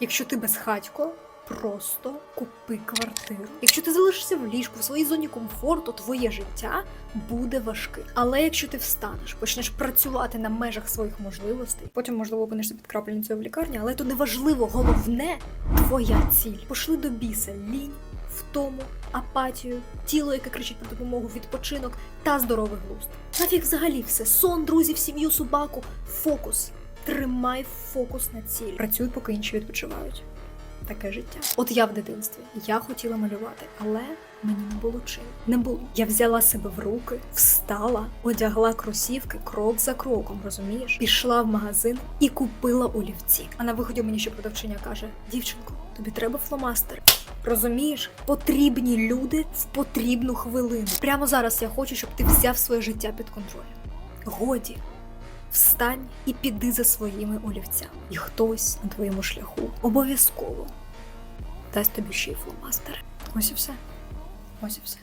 Якщо ти безхатько, просто купи квартиру. Якщо ти залишишся в ліжку в своїй зоні комфорту, твоє життя буде важке. Але якщо ти встанеш, почнеш працювати на межах своїх можливостей, потім можливо опинишся під крапельницею в лікарні, але то не важливо. Головне твоя ціль. Пошли до біса лінь, втому, апатію, тіло, яке кричить про допомогу, відпочинок та здоровий глузд. Нафіг взагалі все. Сон, друзів, сім'ю, собаку, фокус. Тримай фокус на ціль. Працюй, поки інші відпочивають. Таке життя. От я в дитинстві. Я хотіла малювати, але мені не було чим. Не було. Я взяла себе в руки, встала, одягла кросівки крок за кроком, розумієш? Пішла в магазин і купила олівці. А на виході мені ще продавчиня каже: дівчинко, тобі треба фломастер. Розумієш, потрібні люди в потрібну хвилину. Прямо зараз я хочу, щоб ти взяв своє життя під контроль. Годі, встань і піди за своїми олівцями. І хтось на твоєму шляху обов'язково дасть тобі ще й фломастер. Ось і все. Ось і все.